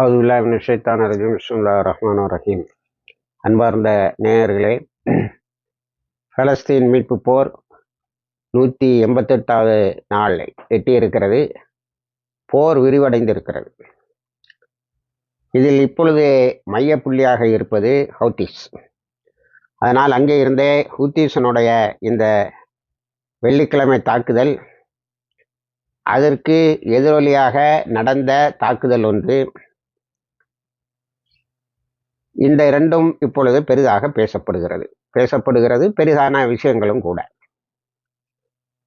அவுதுல்லா ஷைத்தான் ரஜீம். பிஸ்மில்லா ரஹ்மான் ரஹீம். அன்பார்ந்த நேயர்களே பலஸ்தீன் மீட்பு போர் நூற்றி எண்பத்தெட்டாவது நாள் எட்டியிருக்கிறது. போர் விரிவடைந்திருக்கிறது. இதில் இப்பொழுது மையப்புள்ளியாக இருப்பது ஹவுத்திஸ் அதனால் அங்கே இருந்தே ஹூத்தீசனுடைய இந்த வெள்ளிக்கிழமை தாக்குதல் அதற்கு எதிரொலியாக நடந்த தாக்குதல் ஒன்று. இந்த இரண்டும் இப்பொழுது பெரிதாக பேசப்படுகிறது. பேசப்படுகிறது பெரிதான விஷயங்களும் கூட.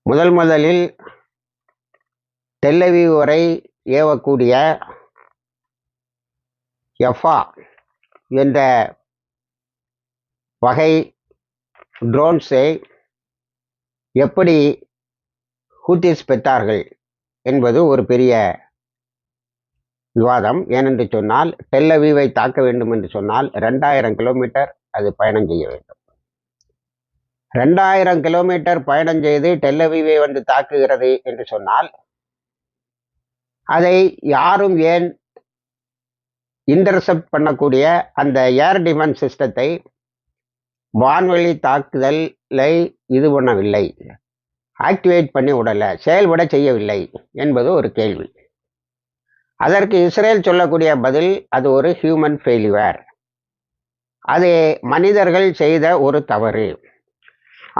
முதல் முதலில் தெல்லவி வரை ஏவக்கூடிய எஃப்ஆ என்ற வகை ட்ரோன்ஸை எப்படி ஹூத்திஸ் பெற்றார்கள் என்பது ஒரு பெரிய விவாதம். ஏனென்று சொன்னால் டெல்லவீவை தாக்க வேண்டும் என்று சொன்னால் ரெண்டாயிரம் கிலோமீட்டர் அது பயணம் செய்ய வேண்டும். ரெண்டாயிரம் கிலோமீட்டர் பயணம் செய்து டெல்லவீவை வந்து தாக்குகிறது என்று சொன்னால் அதை யாரும் ஏன் இன்டர்செப்ட் பண்ணக்கூடிய அந்த ஏர் டிஃபென்ஸ் சிஸ்டத்தை வான்வெளி தாக்குதலை இது பண்ணவில்லை. ஆக்டிவேட் பண்ணி விடலை செயல்பட செய்யவில்லை என்பது ஒரு கேள்வி. அதற்கு இஸ்ரேல் சொல்லக்கூடிய பதில் அது ஒரு ஹியூமன் ஃபெயிலியர் அது மனிதர்கள் செய்த ஒரு தவறு.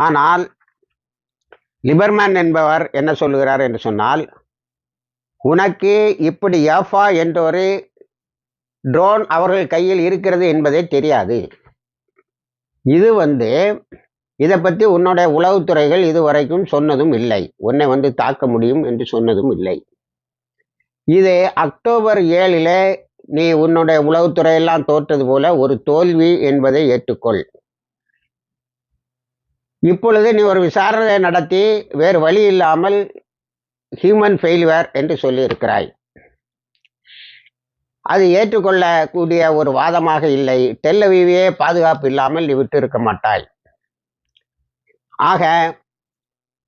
ஆனால் லிபர்மேன் என்பவர் என்ன சொல்லுகிறார் என்று சொன்னால் உனக்கு இப்படி எஃபா என்ற ஒரு ட்ரோன் அவர்கள் கையில் இருக்கிறது என்பதே தெரியாது. இது வந்து இதை பற்றி உன்னுடைய உளவுத்துறைகள் இதுவரைக்கும் சொன்னதும் இல்லை. உன்னை வந்து தாக்க முடியும் என்று சொன்னதும் இல்லை. இது அக்டோபர் ஏழில் நீ உன்னுடைய உளவுத்துறையெல்லாம் தோற்றது போல ஒரு தோல்வி என்பதை ஏற்றுக்கொள். இப்பொழுது நீ ஒரு விசாரணை நடத்தி வேறு வழி இல்லாமல் ஹியூமன் ஃபெயில்வேர் என்று சொல்லியிருக்கிறாய். அது ஏற்றுக்கொள்ளக்கூடிய ஒரு வாதமாக இல்லை. டெல்லவிவே பாதுகாப்பு இல்லாமல் நீ விட்டு இருக்க மாட்டாய். ஆக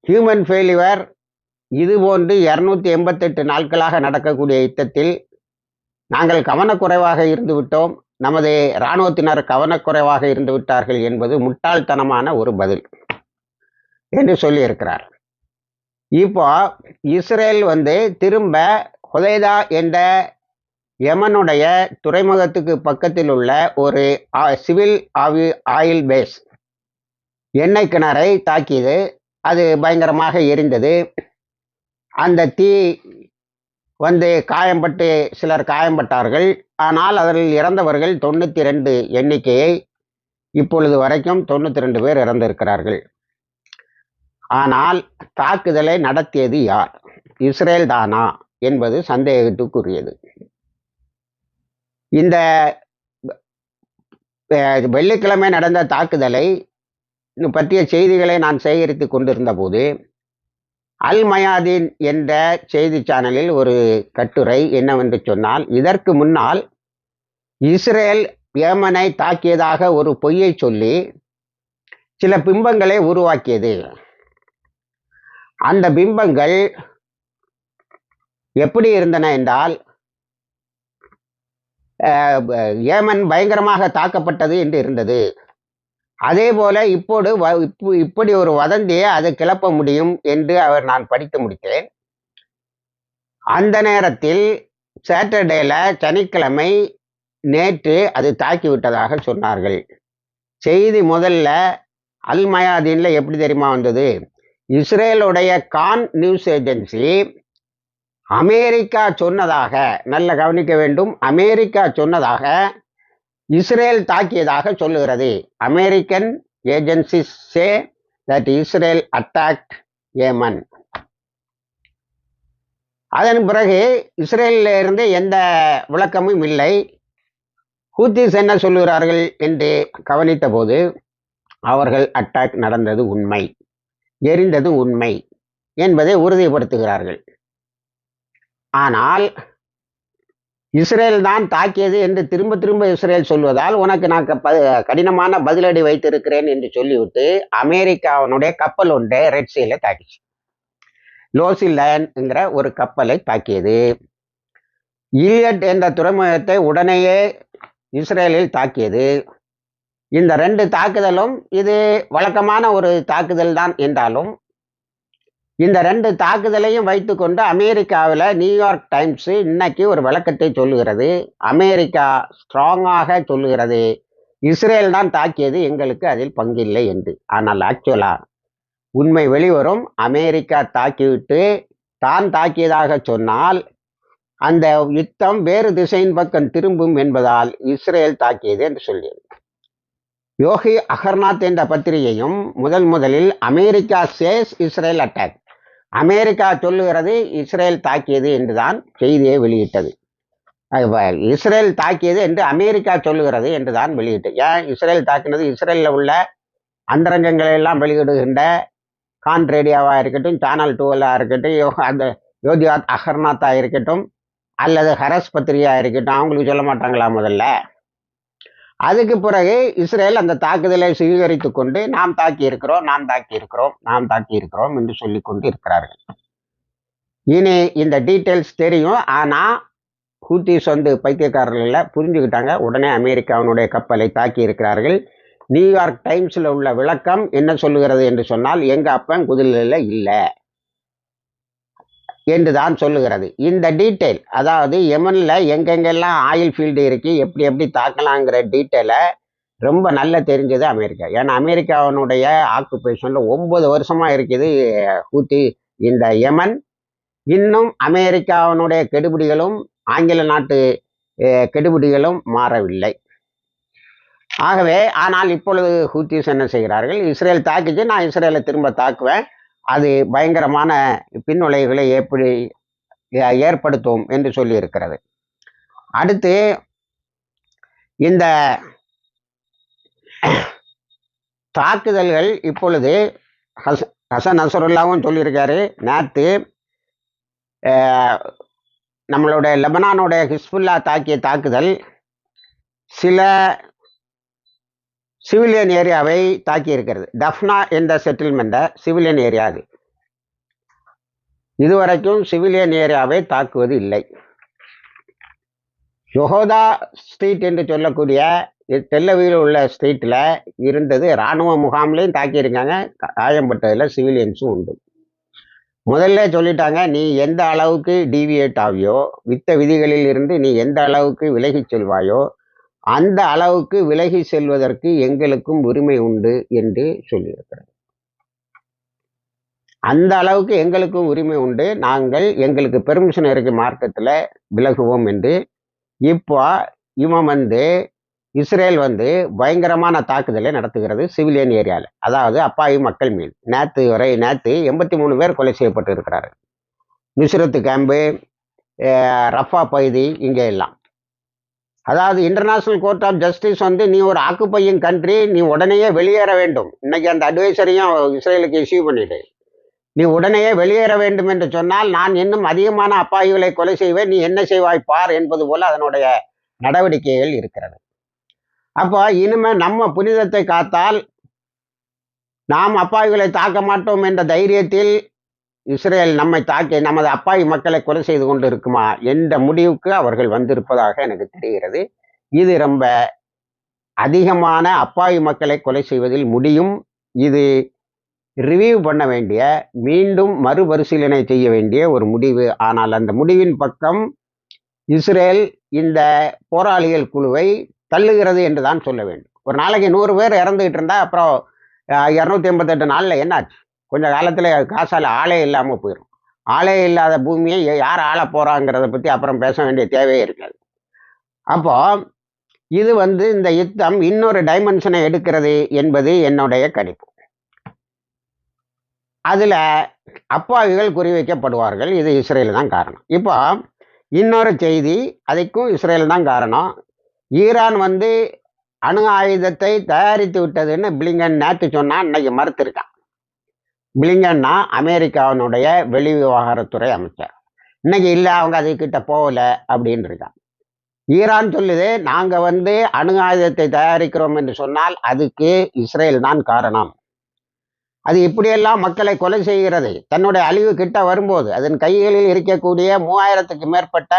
ஹியூமன் ஃபெயிலிவர் இது போன்று இரநூத்தி எண்பத்தெட்டு நாட்களாக நடக்கக்கூடிய யுத்தத்தில் நாங்கள் கவனக்குறைவாக இருந்துவிட்டோம். நமது இராணுவத்தினர் கவனக்குறைவாக இருந்து விட்டார்கள் என்பது முட்டாள்தனமான ஒரு பதில் என்று சொல்லியிருக்கிறார். இப்போ இஸ்ரேல் வந்து திரும்ப ஹுதைதா என்ற யமனுடைய துறைமுகத்துக்கு பக்கத்தில் உள்ள ஒரு சிவில் ஆவி ஆயில் பேஸ் எண்ணெய் கிணறை தாக்கியது. அது பயங்கரமாக எரிந்தது. அந்த தீ வந்து காயம்பட்டு சிலர் காயம்பட்டார்கள். ஆனால் அதில் இறந்தவர்கள் தொண்ணூற்றி ரெண்டு எண்ணிக்கையை இப்பொழுது வரைக்கும் தொண்ணூற்றி ரெண்டு பேர் இறந்திருக்கிறார்கள். ஆனால் தாக்குதலை நடத்தியது யார்? இஸ்ரேல் தானா என்பது சந்தேகத்துக்குரியது. இந்த வெள்ளிக்கிழமை நடந்த தாக்குதலை பற்றிய செய்திகளை நான் சேகரித்து கொண்டிருந்த போது அல் மயாதீன் என்ற செய்தி சேனலில் ஒரு கட்டுரை என்னவென்று சொன்னால் இதற்கு முன்னால் இஸ்ரேல் ஏமனை தாக்கியதாக ஒரு பொய்யை சொல்லி சில பிம்பங்களை உருவாக்கியது. அந்த பிம்பங்கள் எப்படி இருந்தன என்றால் ஏமன் பயங்கரமாக தாக்கப்பட்டது என்று இருந்தது. அதே போல இப்போது இப்படி ஒரு வதந்தியை அதை கிளப்ப முடியும் என்று அவர் நான் படித்து முடித்தேன். அந்த நேரத்தில் சாட்டர்டேல சனிக்கிழமை நேற்று அது தாக்கிவிட்டதாக சொன்னார்கள். செய்தி முதல்ல அல்மயாதீனில் எப்படி தெரியுமா வந்தது? இஸ்ரேலுடைய கான் நியூஸ் ஏஜென்சி அமெரிக்கா சொன்னதாக நல்ல கவனிக்க வேண்டும். அமெரிக்கா சொன்னதாக இஸ்ரேல் தாக்கியதாக சொல்லுகிறது. American agency say that Israel attacked Yemen அதன் பிறகு இஸ்ரேலில் இருந்து எந்த விளக்கமும் இல்லை. ஹூத்திஸ் என்ன சொல்லுகிறார்கள் என்று கவனித்த போது அவர்கள் அட்டாக் நடந்தது உண்மை எரிந்தது உண்மை என்பதை உறுதிப்படுத்துகிறார்கள். ஆனால் இஸ்ரேல் தான் தாக்கியது என்று திரும்ப திரும்ப இஸ்ரேல் சொல்வதால் உனக்கு நான் கடினமான பதிலடி வைத்திருக்கிறேன் என்று சொல்லிவிட்டு அமெரிக்காவினுடைய கப்பல் ஒன்றை ரெட் சீல தாக்கிச்சு. லோசி லேன்ங்கிற ஒரு கப்பலை தாக்கியது. இலியட் என்ற துறைமுகத்தை உடனேயே இஸ்ரேலில் தாக்கியது. இந்த ரெண்டு தாக்குதலும் இது வழக்கமான ஒரு தாக்குதல் தான் என்றாலும் இந்த ரெண்டு தாக்குதலையும் வைத்துக்கொண்டு அமெரிக்காவில் நியூயார்க் டைம்ஸ் இன்னைக்கு ஒரு விளக்கத்தை சொல்லுகிறது. அமெரிக்கா ஸ்ட்ராங்காக சொல்லுகிறது. இஸ்ரேல் தான் தாக்கியது எங்களுக்கு அதில் பங்கில்லை என்று. ஆனால் ஆக்சுவலா உண்மை வெளிவரும். அமெரிக்கா தாக்கிவிட்டு தான் தாக்கியதாக சொன்னால் அந்த யுத்தம் வேறு திசையின் பக்கம் திரும்பும் என்பதால் இஸ்ரேல் தாக்கியது என்று சொல்லியது. யோகி அகர்நாத் என்ற பத்திரிகையும் முதல் முதலில் America says Israel attack America சொல்லுகிறது இஸ்ரேல் தாக்கியது என்று தான் செய்தியை வெளியிட்டது. இஸ்ரேல் தாக்கியது என்று அமெரிக்கா சொல்லுகிறது என்று தான் வெளியிட்டு ஏன் இஸ்ரேல் தாக்கினது? இஸ்ரேலில் உள்ள அந்தரங்கங்களை எல்லாம் வெளியிடுகின்ற கான் ரேடியோவாக இருக்கட்டும் சேனல் டூவலாக இருக்கட்டும் அந்த யோதியாத் அகர்நாத்தாக இருக்கட்டும் அல்லது ஹரஸ் பத்திரிகையாக இருக்கட்டும் அவங்களுக்கு சொல்ல மாட்டாங்களா முதல்ல? அதுக்கு பிறகு இஸ்ரேல் அந்த தாக்குதலை சுவீகரித்து கொண்டு நாம் தாக்கி இருக்கிறோம் நாம் தாக்கி இருக்கிறோம் நாம் தாக்கி இருக்கிறோம் என்று சொல்லி கொண்டு இருக்கிறார்கள். இனி இந்த டீட்டெயில்ஸ் தெரியும். ஆனால் ஹூத்திஸ் வந்து பைத்தியக்காரர்கள் புரிஞ்சுக்கிட்டாங்க. உடனே அமெரிக்காவினுடைய கப்பலை தாக்கி இருக்கிறார்கள். நியூயார்க் டைம்ஸில் உள்ள விளக்கம் என்ன சொல்லுகிறது என்று சொன்னால் எங்கள் அப்பன் குதிரையில் இல்லை. என்று தான் சொல்லுகிறது. இந்த டீட்டெயில் அதாவது எமன்ல எங்கெங்கெல்லாம் ஆயில் ஃபீல்டு இருக்குது எப்படி எப்படி தாக்கலாங்கிற டீட்டெயிலை ரொம்ப நல்ல தெரிஞ்சது அமெரிக்கா. ஏன்னா அமெரிக்காவினுடைய ஆக்குபேஷனில் ஒன்பது வருஷமாக இருக்குது ஹூத்தி இந்த யமன் இன்னும் அமெரிக்காவினுடைய கெடுபிடிகளும் ஆங்கில நாட்டு கெடுபிடிகளும் மாறவில்லை. ஆகவே ஆனால் இப்பொழுது ஹூத்திஸ் என்ன செய்கிறார்கள்? இஸ்ரேல் தாக்கிச்சு நான் இஸ்ரேலை திரும்ப தாக்குவேன். அது பயங்கரமான பின்விளைவுகளை எப்படி ஏ- ஏற்படுத்தும் என்று சொல்லியிருக்கிறது. அடுத்து இந்த தாக்குதல்கள் இப்பொழுது ஹச ஹசன் நசருல்லாவும் சொல்லியிருக்காரு நேற்று நம்மளுடைய லெபனானுடைய ஹிஸ்புல்லா தாக்கிய தாக்குதல் சில சிவிலியன் ஏரியாவை தாக்கி இருக்கிறது டஃப்னா என்ற செட்டில்மெண்ட்டை சிவிலியன் ஏரியா அது. இதுவரைக்கும் சிவிலியன் ஏரியாவை தாக்குவது இல்லை. யொஹோதா ஸ்ட்ரீட் என்று சொல்லக்கூடிய தெல்லவியில் உள்ள ஸ்ட்ரீட்டில் இருந்தது இராணுவ முகாம்லேயும் தாக்கியிருக்காங்க. காயம்பட்டதில் சிவிலியன்ஸும் உண்டு. முதல்ல சொல்லிட்டாங்க நீ எந்த அளவுக்கு டீவியேட் ஆவியோ வித்த விதிகளில் இருந்து நீ எந்த அளவுக்கு விலகிச் செல்வாயோ அந்த அளவுக்கு விலகி செல்வதற்கு எங்களுக்கும் உரிமை உண்டு என்று சொல்லியிருக்கிறார். அந்த அளவுக்கு எங்களுக்கும் உரிமை உண்டு. நாங்கள் எங்களுக்கு பெர்மிஷன் இருக்கு மார்க்கத்தில் விலகுவோம் என்று. இப்போ இவன் வந்து இஸ்ரேல் வந்து பயங்கரமான தாக்குதலை நடத்துகிறது சிவிலியன் ஏரியாவில் அதாவது அப்பாவி மக்கள் மீது. நேற்று வரை நேற்று எண்பத்தி மூணு பேர் கொலை செய்யப்பட்டு இருக்கிறாரு நுசரத்து கேம்பு ரஃபா பகுதி இங்கே எல்லாம். அதாவது இன்டர்நேஷனல் கோர்ட் ஆஃப் ஜஸ்டிஸ் வந்து நீ ஒரு ஆக்குப்பையும் கண்ட்ரி நீ உடனேயே வெளியேற வேண்டும். இன்னைக்கு அந்த அட்வைசரையும் இஸ்ரேலுக்கு இஷ்யூ பண்ணிட்டு. நீ உடனேயே வெளியேற வேண்டும் என்று சொன்னால் நான் இன்னும் அதிகமான அப்பாவிகளை கொலை செய்வேன். நீ என்ன செய்வாய் பார் என்பது போல அதனுடைய நடவடிக்கைகள் இருக்கிறது. அப்போ இனிமே நம்ம புனிதத்தை காத்தால் நாம் அப்பாவிகளை தாக்க மாட்டோம் என்ற தைரியத்தில் இஸ்ரேல் நம்மை தாக்கி நமது அப்பாவி மக்களை கொலை செய்து கொண்டு இருக்குமா என்ற முடிவுக்கு அவர்கள் வந்திருப்பதாக எனக்கு தெரிகிறது. இது ரொம்ப அதிகமான அப்பாவி மக்களை கொலை செய்வதில் முடியும். இது ரிவ்யூ பண்ண வேண்டிய மீண்டும் மறுபரிசீலனை செய்ய வேண்டிய ஒரு முடிவு. ஆனால் அந்த முடிவின் பக்கம் இஸ்ரேல் இந்த போராளிகள் குழுவை தள்ளுகிறது என்று தான் சொல்ல வேண்டும். ஒரு நாளைக்கு நூறு பேர் இறந்துகிட்டு இருந்தா அப்புறம் இரநூத்தி எண்பத்தெட்டு நாளில் என்னாச்சு? கொஞ்ச காலத்தில் காசால் ஆளே இல்லாமல் போயிடும் ஆளே இல்லாத பூமியை யார் ஆள போகிறாங்கிறத பற்றி அப்புறம் பேச வேண்டிய தேவையே இருக்காது. அப்போ இது வந்து இந்த யுத்தம் இன்னொரு டைமென்ஷனை எடுக்கிறது என்பது என்னுடைய கணிப்பு. அதில் அப்பாவிகள் குறிவைக்கப்படுவார்கள் இது இஸ்ரேல் தான் காரணம். இப்போ இன்னொரு செய்தி அதுக்கும் இஸ்ரேல் தான் காரணம். ஈரான் வந்து அணு ஆயுதத்தை தயாரித்து விட்டதுன்னு பிளிங்கன் நேற்று சொன்னால் இன்னைக்கு மறுத்திருக்கான். பிளிங்கன்னா அமெரிக்காவினுடைய வெளி விவகாரத்துறை அமைச்சர். இன்னைக்கு இல்லை அவங்க அதுக்கிட்ட போகல அப்படின்னு இருக்காங்க. ஈரான் சொல்லுது நாங்க வந்து அணு ஆயுதத்தை தயாரிக்கிறோம் என்று சொன்னால் அதுக்கு இஸ்ரேல் தான் காரணம். அது இப்படியெல்லாம் மக்களை கொலை செய்கிறது. தன்னுடைய அழிவு கிட்ட வரும்போது அதன் கைகளில் இருக்கக்கூடிய மூவாயிரத்துக்கு மேற்பட்ட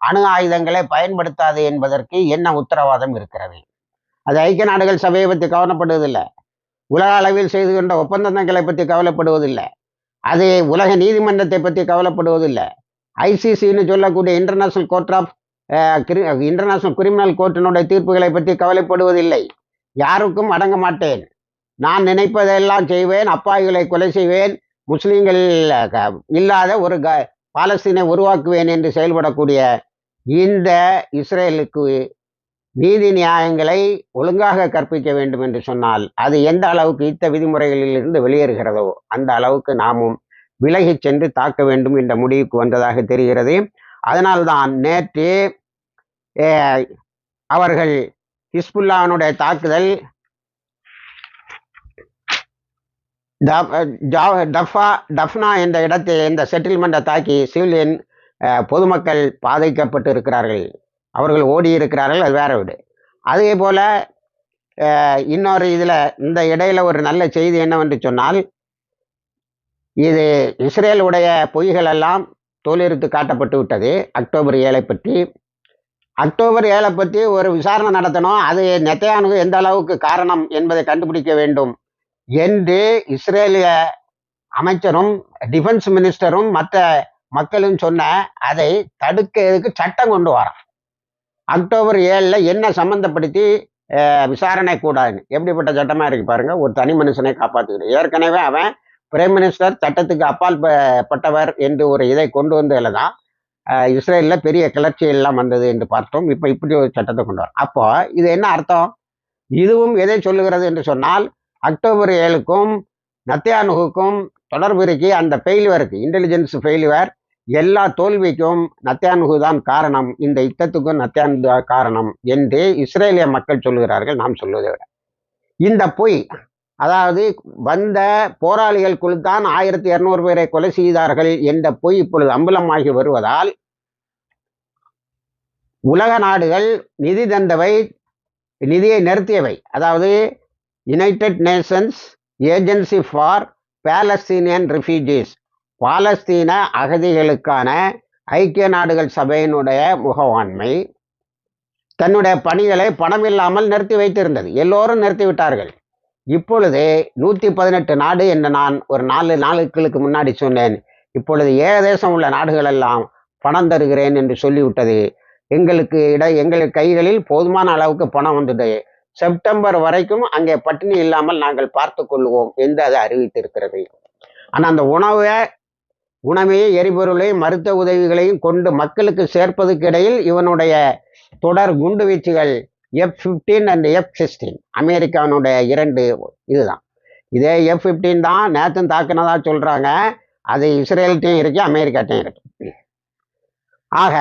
அணு ஆயுதங்களை பயன்படுத்தாது என்பதற்கு என்ன உத்தரவாதம் இருக்கிறது? அது ஐக்கிய நாடுகள் சபையை பற்றி கவனப்படுவதில்லை உலக அளவில் செய்து கொண்ட ஒப்பந்தங்களை பற்றி கவலைப்படுவதில்லை. அது உலக நீதிமன்றத்தை பற்றி கவலைப்படுவதில்லை. ஐசிசின்னு சொல்லக்கூடிய international court of international criminal கோர்ட்டினுடைய தீர்ப்புகளை பற்றி கவலைப்படுவதில்லை. யாருக்கும் அடங்க மாட்டேன். நான் நினைப்பதெல்லாம் செய்வேன் அப்பாவிகளை கொலை செய்வேன் முஸ்லீம்கள் க- இல்லாத ஒரு க பாலஸ்தீனை உருவாக்குவேன் என்று செயல்படக்கூடிய இந்த இஸ்ரேலுக்கு நீதி நியாயங்களை ஒழுங்காக கற்பிக்க வேண்டும் என்று சொன்னால் அது எந்த அளவுக்கு இத்த விதிமுறைகளிலிருந்து வெளியேறுகிறதோ அந்த அளவுக்கு நாமும் விலகிச் சென்று தாக்க வேண்டும் என்ற முடிவுக்கு வந்ததாக தெரிகிறது. அதனால்தான் நேற்று அவர்கள் ஹிஸ்புல்லாவினுடைய தாக்குதல் ஜா- டஃபா டஃப்னா என்ற இடத்தை இந்த செட்டில்மெண்ட்டை தாக்கி சிவிலியன் பொதுமக்கள் பாதிக்கப்பட்டு இருக்கிறார்கள் அவர்கள் ஓடி இருக்கிறார்கள் அது வேற வீடு. அதே போல் இன்னொரு இதில் இந்த இடையில ஒரு நல்ல செய்தி என்னவென்று சொன்னால் இது இஸ்ரேலுடைய பொய்கள் எல்லாம் தோலிருத்து காட்டப்பட்டு விட்டது அக்டோபர் ஏழை பற்றி. அக்டோபர் ஏழை பற்றி ஒரு விசாரணை நடத்தணும் அது நெத்தையானு எந்த அளவுக்கு காரணம் என்பதை கண்டுபிடிக்க வேண்டும் என்று இஸ்ரேலிய அமைச்சரும் டிஃபென்ஸ் மினிஸ்டரும் மற்ற மக்களும் சொன்ன அதை தடுக்கிறதுக்கு சட்டம் கொண்டு வரான் அக்டோபர் ஏழில் என்ன சம்மந்தப்படுத்தி விசாரணை கூடாதுன்னு. எப்படிப்பட்ட சட்டமாக இருக்கு பாருங்க. ஒரு தனி மனுஷனை காப்பாற்றுகிறது ஏற்கனவே அவன் பிரைம் மினிஸ்டர் சட்டத்துக்கு அப்பால் பட்டவர் என்று ஒரு இதை கொண்டு வந்ததில் தான் இஸ்ரேலில் பெரிய கிளர்ச்சி எல்லாம் வந்தது என்று பார்த்தோம். இப்போ இப்படி ஒரு சட்டத்தை கொண்டு வர. அப்போ இது என்ன அர்த்தம்? இதுவும் எதை சொல்லுகிறது என்று சொன்னால் அக்டோபர் ஏழுக்கும் நத்தியானுகுக்கும் தொடர்பு இருக்கு. அந்த ஃபெயிலுவருக்கு இன்டெலிஜென்ஸ் ஃபெயிலுவர் எல்லா தோல்விக்கும் நத்தியானுகு தான் காரணம். இந்த யுத்தத்துக்கும் நத்தியானு காரணம் என்று இஸ்ரேலிய மக்கள் சொல்லுகிறார்கள் நாம் சொல்வதை விட. இந்த பொய் அதாவது வந்த போராளிகள் குழு தான் ஆயிரத்தி இருநூறு பேரை கொலை செய்தார்கள் என்ற பொய் இப்பொழுது அம்பலமாகி வருவதால் உலக நாடுகள் நிதி தந்தவை நிதியை நிறுத்தியவை. அதாவது United Nations agency for Palestinian refugees Palestine அகதிகளுக்கான ஐக்கிய நாடுகள் சபையினுடைய முகவாண்மை தன்னுடைய பணிகளை பணமில்லாமல் நிறுத்தி வைத்திருந்தது. எல்லோரும் நிறுத்திவிட்டார்கள் இப்பொழுது நூற்றி பதினெட்டு நாடு என்று நான் ஒரு நாலு நாளுக்களுக்கு முன்னாடி சொன்னேன். இப்பொழுது ஏகதேசம் உள்ள நாடுகள் எல்லாம் பணம் தருகிறேன் என்று சொல்லிவிட்டது. எங்களுக்கு இட எங்கள் கைகளில் போதுமான அளவுக்கு பணம் வந்தது. செப்டம்பர் வரைக்கும் அங்கே பட்டினி இல்லாமல் நாங்கள் பார்த்து கொள்வோம் என்று அது அறிவித்திருக்கிறது. ஆனால் அந்த உணவை உணவையும் எரிபொருளையும் மருத்துவ உதவிகளையும் கொண்டு மக்களுக்கு சேர்ப்பதுக்கு இடையில் இவனுடைய தொடர் குண்டு வீச்சுகள் F fifteen and F sixteen அமெரிக்காவினுடைய இரண்டு இதுதான். இதே எஃப் ஃபிஃப்டீன் தான் நேற்றும் தாக்குனதா சொல்கிறாங்க அது இஸ்ரேல்கிட்டையும் இருக்கு அமெரிக்காட்டையும் இருக்கு. ஆக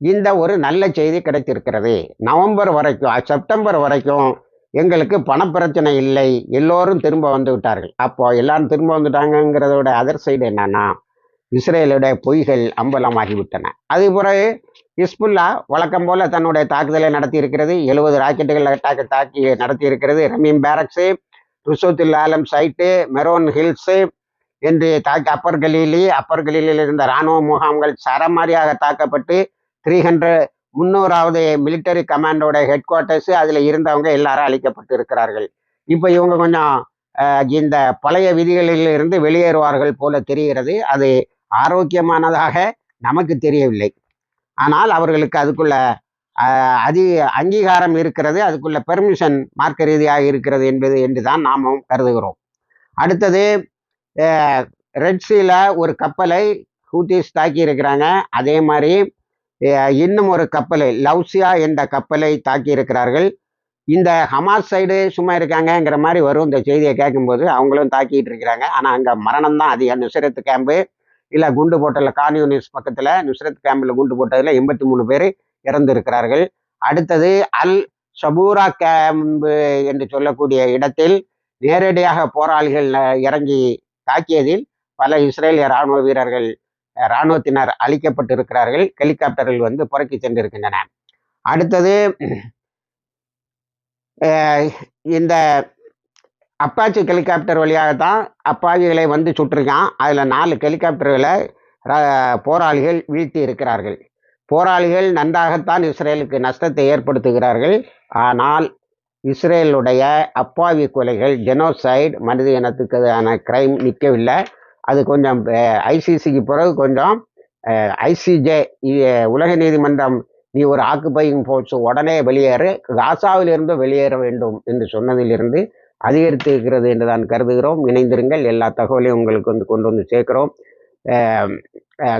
இந்த ஒரு நல்ல செய்தி கிடைத்திருக்கிறது. நவம்பர் வரைக்கும் செப்டம்பர் வரைக்கும் எங்களுக்கு பணப்பிரச்சனை இல்லை. எல்லோரும் திரும்ப வந்து விட்டார்கள். அப்போ எல்லாரும் திரும்ப வந்துட்டாங்கங்கிறதோட அதர் சைடு என்னன்னா இஸ்ரேலுடைய பொய்கள் அம்பலமாகிவிட்டன. அது பிறகு ஹிஸ்புல்லா வழக்கம் போல தன்னுடைய தாக்குதலை நடத்தி இருக்கிறது எழுபது ராக்கெட்டுகள் தாக்கி தாக்கி நடத்தி இருக்கிறது ரமீம் பேரக்ஸு ருசோத்துல் ஆலம் சைட்டு மெரோன் ஹில்ஸு என்று தாக்கி அப்பர் கலீலி அப்பர் கலீலில் இருந்த இராணுவ முகாம்கள் சரமாரியாக தாக்கப்பட்டு த்ரீ ஹண்ட்ரட் முன்னூறாவது மிலிட்டரி கமாண்டோட ஹெட் குவார்ட்டர்ஸ் அதில் இருந்தவங்க எல்லாரும் அழிக்கப்பட்டு இருக்கிறார்கள் இப்போ இவங்க கொஞ்சம் இந்த பழைய விதிகளில் இருந்து வெளியேறுவார்கள் போல தெரிகிறது. அது ஆரோக்கியமானதாக நமக்கு தெரியவில்லை. ஆனால் அவர்களுக்கு அதுக்குள்ள அதி அங்கீகாரம் இருக்கிறது அதுக்குள்ள பெர்மிஷன் மார்க்க ரீதியாக இருக்கிறது என்பது என்று தான் நாமும் கருதுகிறோம். அடுத்தது ரெட்ஸில் ஒரு கப்பலை ஹூத்திஸ் தாக்கி இருக்கிறாங்க. அதே மாதிரி இன்னும் ஒரு கப்பலை லவ்சியா என்ற கப்பலை தாக்கி இருக்கிறார்கள். இந்த ஹமாஸ் சைடு சும்மா இருக்காங்கங்கிற மாதிரி வரும். இந்த செய்தியை கேட்கும்போது அவங்களும் தாக்கிட்டு இருக்கிறாங்க. ஆனால் அங்கே மரணம் தான் அதிக நுசரத்து கேம்பு இல்லை குண்டு போட்டல கான்யூனிஸ் பக்கத்தில் நுஸ்ரத் கேம்பில் குண்டு போட்டதில் எண்பத்தி மூணு பேர் இறந்திருக்கிறார்கள். அடுத்தது அல் சபூரா கேம்பு என்று சொல்லக்கூடிய இடத்தில் நேரடியாக போராளிகள் இறங்கி தாக்கியதில் பல இஸ்ரேலிய ராணுவ வீரர்கள் இராணுவத்தினர் ராணுவத்தினர் அழிக்கப்பட்டிருக்கிறார்கள். ஹெலிகாப்டர்கள் வந்து புறக்கி சென்றிருக்கின்றன. அடுத்தது இந்த அப்பாச்சி ஹெலிகாப்டர் வழியாகத்தான் அப்பாவிகளை வந்து சுட்டிருக்கான். அதில் நாலு ஹெலிகாப்டர்களை போராளிகள் வீழ்த்தி இருக்கிறார்கள். போராளிகள் நன்றாகத்தான் இஸ்ரேலுக்கு நஷ்டத்தை ஏற்படுத்துகிறார்கள். ஆனால் இஸ்ரேலுடைய அப்பாவி கொலைகள் ஜெனோசைடு மனித இனத்துக்கான கிரைம் நிற்கவில்லை. அது கொஞ்சம் ஐசிசிக்கு பிறகு கொஞ்சம் ஐசிஜே உலக நீதிமன்றம் நீ ஒரு ஆக்குப்பையும் போச்சு உடனே வெளியேறு காசாவிலிருந்து வெளியேற வேண்டும் என்று சொன்னதிலிருந்து அதிகரித்து இருக்கிறது என்று தான் கருதுகிறோம். இணைந்திருங்கள். எல்லா தகவலையும் உங்களுக்கு வந்து கொண்டு வந்து சேர்க்குறோம்.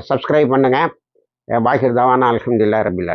சப்ஸ்கிரைப் பண்ணுங்கள் பாகிர் தவான் அலமதுல்லா ரபில்